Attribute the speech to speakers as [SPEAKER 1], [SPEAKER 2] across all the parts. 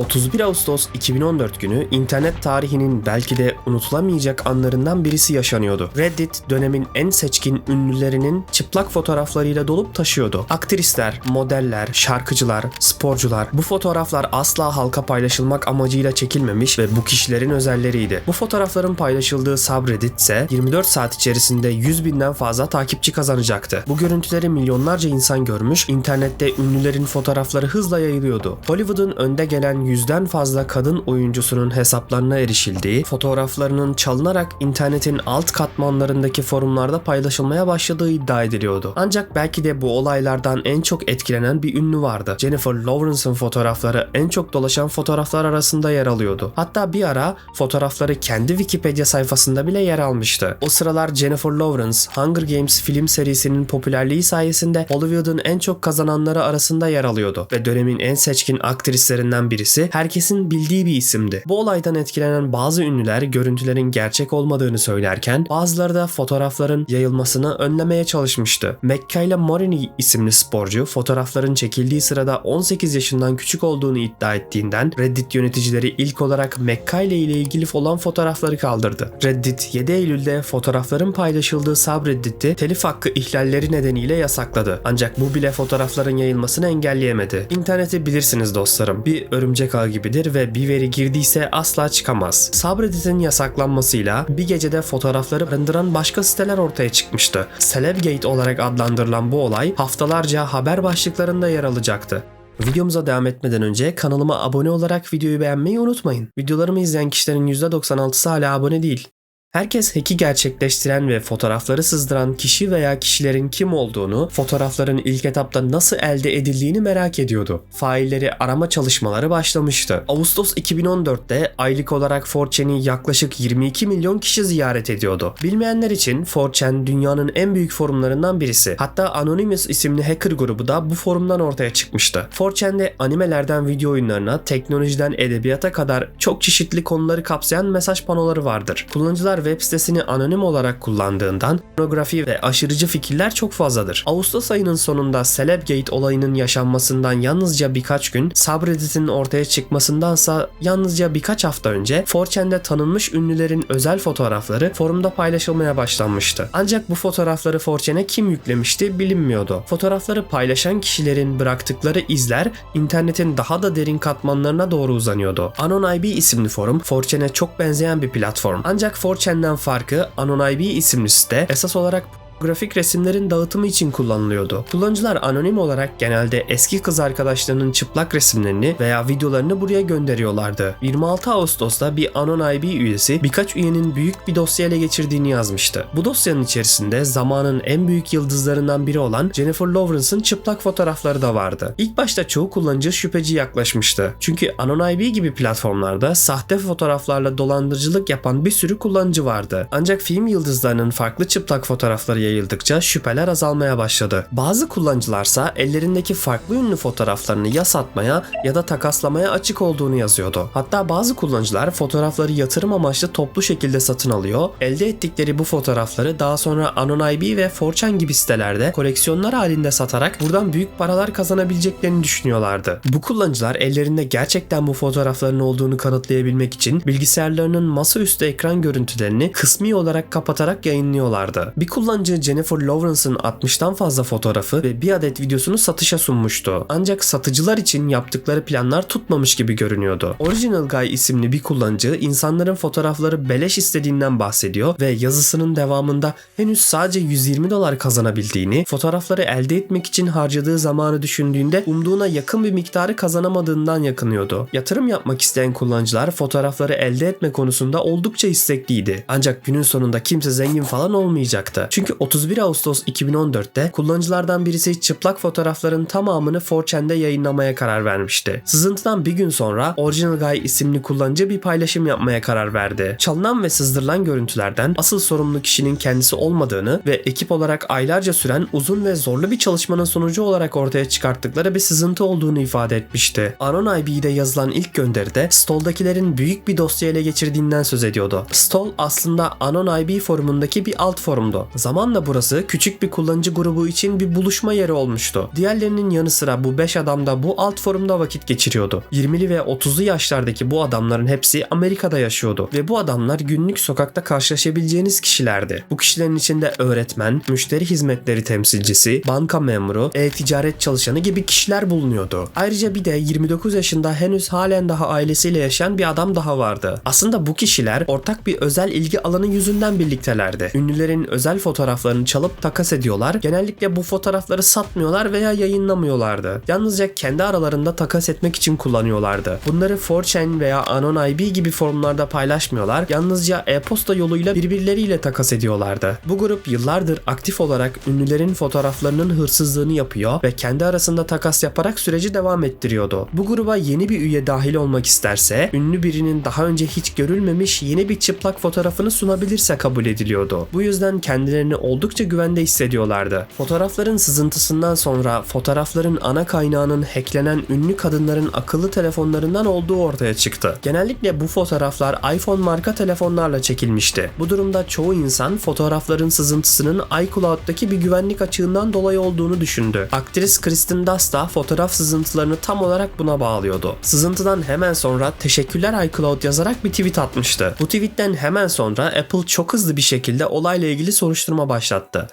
[SPEAKER 1] 31 Ağustos 2014 günü internet tarihinin belki de unutulamayacak anlarından birisi yaşanıyordu. Reddit dönemin en seçkin ünlülerinin çıplak fotoğraflarıyla dolup taşıyordu. Aktrisler, modeller, şarkıcılar, sporcular bu fotoğraflar asla halka paylaşılmak amacıyla çekilmemiş ve bu kişilerin özelleriydi. Bu fotoğrafların paylaşıldığı subreddit ise 24 saat içerisinde 100 binden fazla takipçi kazanacaktı. Bu görüntüleri milyonlarca insan görmüş, internette ünlülerin fotoğrafları hızla yayılıyordu. Hollywood'un önde gelen yüzden fazla kadın oyuncusunun hesaplarına erişildiği, fotoğraflarının çalınarak internetin alt katmanlarındaki forumlarda paylaşılmaya başladığı iddia ediliyordu. Ancak belki de bu olaylardan en çok etkilenen bir ünlü vardı. Jennifer Lawrence'ın fotoğrafları en çok dolaşan fotoğraflar arasında yer alıyordu. Hatta bir ara fotoğrafları kendi Wikipedia sayfasında bile yer almıştı. O sıralar Jennifer Lawrence, Hunger Games film serisinin popülerliği sayesinde Hollywood'un en çok kazananları arasında yer alıyordu ve dönemin en seçkin aktrislerinden birisi herkesin bildiği bir isimdi. Bu olaydan etkilenen bazı ünlüler görüntülerin gerçek olmadığını söylerken bazıları da fotoğrafların yayılmasını önlemeye çalışmıştı. Mekayla Morini isimli sporcu fotoğrafların çekildiği sırada 18 yaşından küçük olduğunu iddia ettiğinden Reddit yöneticileri ilk olarak Mekayla ile ilgili olan fotoğrafları kaldırdı. Reddit 7 Eylül'de fotoğrafların paylaşıldığı subreddit'i telif hakkı ihlalleri nedeniyle yasakladı. Ancak bu bile fotoğrafların yayılmasını engelleyemedi. İnterneti bilirsiniz dostlarım. Bir örümcek ağı gibidir ve bir veri girdiyse asla çıkamaz. Subreddit'in yasaklanmasıyla bir gecede fotoğrafları barındıran başka siteler ortaya çıkmıştı. Celebgate olarak adlandırılan bu olay haftalarca haber başlıklarında yer alacaktı. Videomuza devam etmeden önce kanalıma abone olarak videoyu beğenmeyi unutmayın. Videolarımı izleyen kişilerin %96'sı hala abone değil. Herkes hack'i gerçekleştiren ve fotoğrafları sızdıran kişi veya kişilerin kim olduğunu, fotoğrafların ilk etapta nasıl elde edildiğini merak ediyordu. Failleri arama çalışmaları başlamıştı. Ağustos 2014'te aylık olarak 4chan'i yaklaşık 22 milyon kişi ziyaret ediyordu. Bilmeyenler için 4chan dünyanın en büyük forumlarından birisi. Hatta Anonymous isimli hacker grubu da bu forumdan ortaya çıkmıştı. 4chan'de animelerden video oyunlarına, teknolojiden edebiyata kadar çok çeşitli konuları kapsayan mesaj panoları vardır. Kullanıcılar web sitesini anonim olarak kullandığından pornografi ve aşırıcı fikirler çok fazladır. Ağustos ayının sonunda Celebgate olayının yaşanmasından yalnızca birkaç gün, subreddit'in ortaya çıkmasındansa yalnızca birkaç hafta önce 4chan'de tanınmış ünlülerin özel fotoğrafları forumda paylaşılmaya başlanmıştı. Ancak bu fotoğrafları 4chan'e kim yüklemişti bilinmiyordu. Fotoğrafları paylaşan kişilerin bıraktıkları izler internetin daha da derin katmanlarına doğru uzanıyordu. AnonIB isimli forum 4chan'e çok benzeyen bir platform. Ancak 4chan Senden farkı AnonIB isimli site esas olarak grafik resimlerin dağıtımı için kullanılıyordu. Kullanıcılar anonim olarak genelde eski kız arkadaşlarının çıplak resimlerini veya videolarını buraya gönderiyorlardı. 26 Ağustos'ta bir AnonIB üyesi birkaç üyenin büyük bir dosya ele geçirdiğini yazmıştı. Bu dosyanın içerisinde zamanın en büyük yıldızlarından biri olan Jennifer Lawrence'ın çıplak fotoğrafları da vardı. İlk başta çoğu kullanıcı şüpheci yaklaşmıştı. Çünkü AnonIB gibi platformlarda sahte fotoğraflarla dolandırıcılık yapan bir sürü kullanıcı vardı. Ancak film yıldızlarının farklı çıplak fotoğrafları yayıldıkça şüpheler azalmaya başladı. Bazı kullanıcılarsa ellerindeki farklı ünlü fotoğraflarını ya satmaya ya da takaslamaya açık olduğunu yazıyordu. Hatta bazı kullanıcılar fotoğrafları yatırım amaçlı toplu şekilde satın alıyor. Elde ettikleri bu fotoğrafları daha sonra AnonIB ve 4chan gibi sitelerde koleksiyonlar halinde satarak buradan büyük paralar kazanabileceklerini düşünüyorlardı. Bu kullanıcılar ellerinde gerçekten bu fotoğrafların olduğunu kanıtlayabilmek için bilgisayarlarının masaüstü ekran görüntülerini kısmi olarak kapatarak yayınlıyorlardı. Bir kullanıcı Jennifer Lawrence'ın 60'tan fazla fotoğrafı ve bir adet videosunu satışa sunmuştu. Ancak satıcılar için yaptıkları planlar tutmamış gibi görünüyordu. Original Guy isimli bir kullanıcı insanların fotoğrafları beleş istediğinden bahsediyor ve yazısının devamında henüz sadece 120 dolar kazanabildiğini, fotoğrafları elde etmek için harcadığı zamanı düşündüğünde umduğuna yakın bir miktarı kazanamadığından yakınıyordu. Yatırım yapmak isteyen kullanıcılar fotoğrafları elde etme konusunda oldukça istekliydi. Ancak günün sonunda kimse zengin falan olmayacaktı. Çünkü 31 Ağustos 2014'te kullanıcılardan birisi çıplak fotoğrafların tamamını 4chan'de yayınlamaya karar vermişti. Sızıntıdan bir gün sonra Original Guy isimli kullanıcı bir paylaşım yapmaya karar verdi. Çalınan ve sızdırılan görüntülerden asıl sorumlu kişinin kendisi olmadığını ve ekip olarak aylarca süren uzun ve zorlu bir çalışmanın sonucu olarak ortaya çıkarttıkları bir sızıntı olduğunu ifade etmişti. AnonIB'de yazılan ilk gönderide Stoll'dakilerin büyük bir dosya ele geçirdiğinden söz ediyordu. Stoll aslında AnonIB forumundaki bir alt forumdu. Zaman Tam da burası küçük bir kullanıcı grubu için bir buluşma yeri olmuştu. Diğerlerinin yanı sıra bu 5 adam da bu alt forumda vakit geçiriyordu. 20'li ve 30'lu yaşlardaki bu adamların hepsi Amerika'da yaşıyordu ve bu adamlar günlük sokakta karşılaşabileceğiniz kişilerdi. Bu kişilerin içinde öğretmen, müşteri hizmetleri temsilcisi, banka memuru, e-ticaret çalışanı gibi kişiler bulunuyordu. Ayrıca bir de 29 yaşında henüz halen daha ailesiyle yaşayan bir adam daha vardı. Aslında bu kişiler ortak bir özel ilgi alanı yüzünden birliktelerdi. Ünlülerin özel fotoğraflarını çalıp takas ediyorlar. Genellikle bu fotoğrafları satmıyorlar veya yayınlamıyorlardı. Yalnızca kendi aralarında takas etmek için kullanıyorlardı. Bunları 4chan veya AnonIB gibi forumlarda paylaşmıyorlar. Yalnızca e-posta yoluyla birbirleriyle takas ediyorlardı. Bu grup yıllardır aktif olarak ünlülerin fotoğraflarının hırsızlığını yapıyor ve kendi arasında takas yaparak süreci devam ettiriyordu. Bu gruba yeni bir üye dahil olmak isterse, ünlü birinin daha önce hiç görülmemiş yeni bir çıplak fotoğrafını sunabilirse kabul ediliyordu. Bu yüzden kendilerini oldukça güvende hissediyorlardı. Fotoğrafların sızıntısından sonra fotoğrafların ana kaynağının hacklenen ünlü kadınların akıllı telefonlarından olduğu ortaya çıktı. Genellikle bu fotoğraflar iPhone marka telefonlarla çekilmişti. Bu durumda çoğu insan fotoğrafların sızıntısının iCloud'daki bir güvenlik açığından dolayı olduğunu düşündü. Aktris Kristen Dunst da fotoğraf sızıntılarını tam olarak buna bağlıyordu. Sızıntıdan hemen sonra teşekkürler iCloud yazarak bir tweet atmıştı. Bu tweetten hemen sonra Apple çok hızlı bir şekilde olayla ilgili soruşturma başlattı.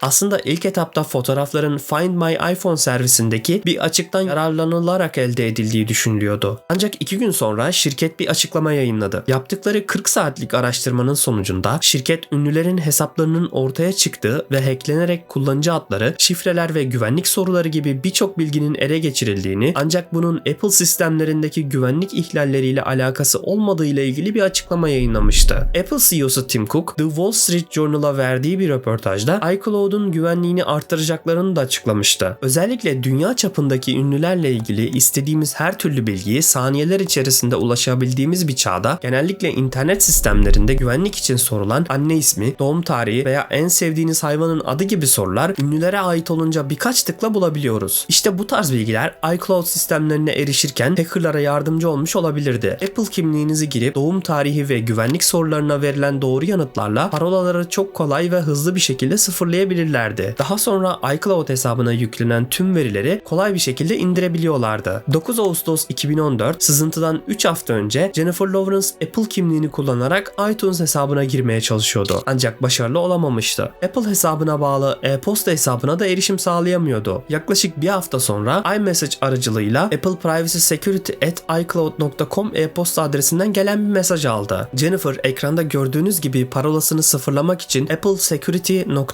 [SPEAKER 1] Aslında ilk etapta fotoğrafların Find My iPhone servisindeki bir açıktan yararlanılarak elde edildiği düşünülüyordu. Ancak iki gün sonra şirket bir açıklama yayınladı. Yaptıkları 40 saatlik araştırmanın sonucunda şirket ünlülerin hesaplarının ortaya çıktığı ve hacklenerek kullanıcı adları, şifreler ve güvenlik soruları gibi birçok bilginin ele geçirildiğini ancak bunun Apple sistemlerindeki güvenlik ihlalleriyle alakası olmadığı ile ilgili bir açıklama yayınlamıştı. Apple CEO'su Tim Cook, The Wall Street Journal'a verdiği bir röportajda iCloud'un güvenliğini arttıracaklarını da açıklamıştı. Özellikle dünya çapındaki ünlülerle ilgili istediğimiz her türlü bilgiyi saniyeler içerisinde ulaşabildiğimiz bir çağda genellikle internet sistemlerinde güvenlik için sorulan anne ismi, doğum tarihi veya en sevdiğiniz hayvanın adı gibi sorular ünlülere ait olunca birkaç tıkla bulabiliyoruz. İşte bu tarz bilgiler iCloud sistemlerine erişirken hackerlara yardımcı olmuş olabilirdi. Apple kimliğinizi girip doğum tarihi ve güvenlik sorularına verilen doğru yanıtlarla parolaları çok kolay ve hızlı bir şekilde sıfırlayabilirlerdi. Daha sonra iCloud hesabına yüklenen tüm verileri kolay bir şekilde indirebiliyorlardı. 9 Ağustos 2014 sızıntıdan 3 hafta önce Jennifer Lawrence Apple kimliğini kullanarak iTunes hesabına girmeye çalışıyordu. Ancak başarılı olamamıştı. Apple hesabına bağlı e-posta hesabına da erişim sağlayamıyordu. Yaklaşık bir hafta sonra iMessage aracılığıyla Apple Privacy Security at iCloud.com e-posta adresinden gelen bir mesaj aldı. Jennifer ekranda gördüğünüz gibi parolasını sıfırlamak için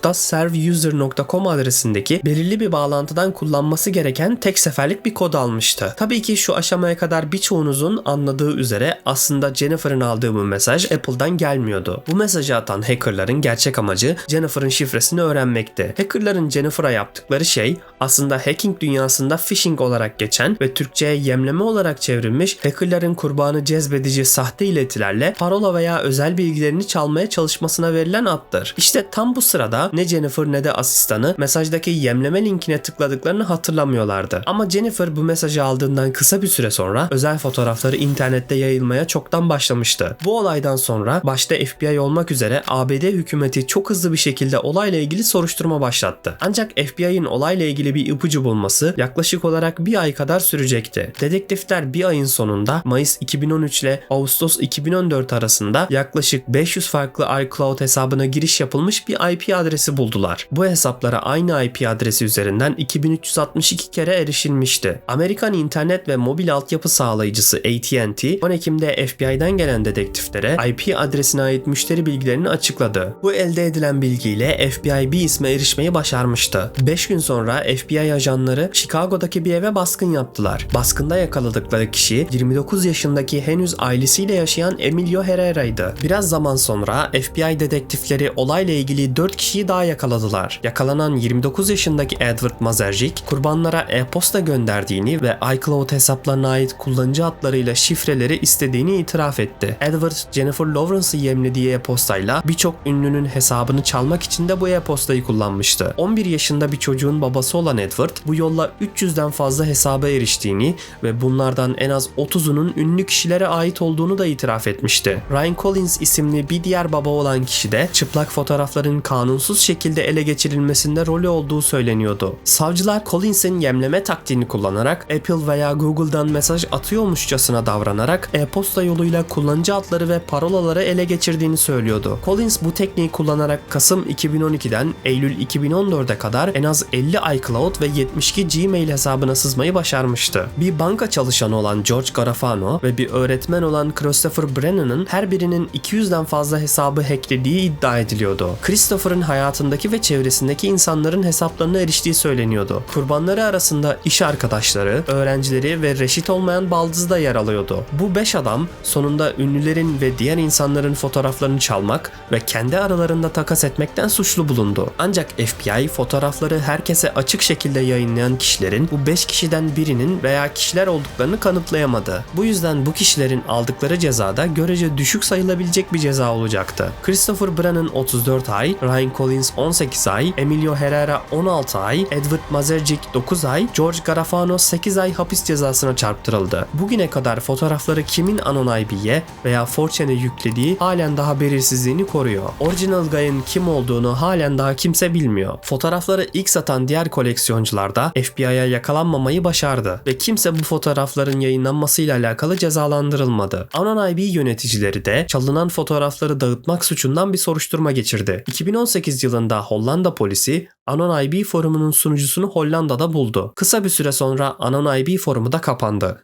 [SPEAKER 1] applesecurity.serveuser.com adresindeki belirli bir bağlantıdan kullanması gereken tek seferlik bir kod almıştı. Tabii ki şu aşamaya kadar birçoğunuzun anladığı üzere aslında Jennifer'ın aldığı bu mesaj Apple'dan gelmiyordu. Bu mesajı atan hackerların gerçek amacı Jennifer'ın şifresini öğrenmekti. Hackerların Jennifer'a yaptıkları şey aslında hacking dünyasında phishing olarak geçen ve Türkçe'ye yemleme olarak çevrilmiş hackerların kurbanı cezbedici sahte iletilerle parola veya özel bilgilerini çalmaya çalışmasına verilen addır. İşte tam bu sırada ne Jennifer ne de asistanı mesajdaki yemleme linkine tıkladıklarını hatırlamıyorlardı. Ama Jennifer bu mesajı aldığından kısa bir süre sonra özel fotoğrafları internette yayılmaya çoktan başlamıştı. Bu olaydan sonra başta FBI olmak üzere ABD hükümeti çok hızlı bir şekilde olayla ilgili soruşturma başlattı. Ancak FBI'nin olayla ilgili bir ipucu bulması yaklaşık olarak bir ay kadar sürecekti. Dedektifler bir ayın sonunda Mayıs 2013 ile Ağustos 2014 arasında yaklaşık 500 farklı iCloud hesabına giriş yapılmış bir IP adresi buldular. Bu hesaplara aynı IP adresi üzerinden 2362 kere erişilmişti. Amerikan internet ve mobil altyapı sağlayıcısı AT&T 10 Ekim'de FBI'den gelen dedektiflere IP adresine ait müşteri bilgilerini açıkladı. Bu elde edilen bilgiyle FBI bir isme erişmeyi başarmıştı. 5 gün sonra FBI ajanları Chicago'daki bir eve baskın yaptılar. Baskında yakaladıkları kişi 29 yaşındaki henüz ailesiyle yaşayan Emilio Herrera'ydı. Biraz zaman sonra FBI dedektifleri olayla ilgili 4 kişiyi daha yakaladılar. Yakalanan 29 yaşındaki Edward Mazercik kurbanlara e-posta gönderdiğini ve iCloud hesaplarına ait kullanıcı adlarıyla şifreleri istediğini itiraf etti. Edward, Jennifer Lawrence'ı yemlediği e-postayla birçok ünlünün hesabını çalmak için de bu e-postayı kullanmıştı. 11 yaşında bir çocuğun babası olan Edward bu yolla 300'den fazla hesaba eriştiğini ve bunlardan en az 30'unun ünlü kişilere ait olduğunu da itiraf etmişti. Ryan Collins isimli bir diğer baba olan kişi de çıplak fotoğrafların kanunsuz suçsuz şekilde ele geçirilmesinde rolü olduğu söyleniyordu. Savcılar Collins'in yemleme taktiğini kullanarak Apple veya Google'dan mesaj atıyormuşçasına davranarak e-posta yoluyla kullanıcı adları ve parolaları ele geçirdiğini söylüyordu. Collins bu tekniği kullanarak Kasım 2012'den Eylül 2014'e kadar en az 50 iCloud ve 72 Gmail hesabına sızmayı başarmıştı. Bir banka çalışanı olan George Garafano ve bir öğretmen olan Christopher Brennan'ın her birinin 200'den fazla hesabı hacklediği iddia ediliyordu. Christopher'ın hayatındaki ve çevresindeki insanların hesaplarına eriştiği söyleniyordu. Kurbanları arasında iş arkadaşları, öğrencileri ve reşit olmayan baldızı da yer alıyordu. Bu 5 adam sonunda ünlülerin ve diğer insanların fotoğraflarını çalmak ve kendi aralarında takas etmekten suçlu bulundu. Ancak FBI fotoğrafları herkese açık şekilde yayınlayan kişilerin bu 5 kişiden birinin veya kişiler olduklarını kanıtlayamadı. Bu yüzden bu kişilerin aldıkları cezada görece düşük sayılabilecek bir ceza olacaktı. Christopher Brann'ın 34 ay, Ryan Collins 18 ay, Emilio Herrera 16 ay, Edward Mazercik 9 ay, George Garafano 8 ay hapis cezasına çarptırıldı. Bugüne kadar fotoğrafları kimin Anon IB'ye veya 4chan'e yüklediği halen daha belirsizliğini koruyor. Original Guy'ın kim olduğunu halen daha kimse bilmiyor. Fotoğrafları ilk satan diğer koleksiyoncular da FBI'ya yakalanmamayı başardı ve kimse bu fotoğrafların yayınlanmasıyla alakalı cezalandırılmadı. Anon IB yöneticileri de çalınan fotoğrafları dağıtmak suçundan bir soruşturma geçirdi. 2018 yılında Hollanda polisi Anon IB forumunun sunucusunu Hollanda'da buldu. Kısa bir süre sonra Anon IB forumu da kapandı.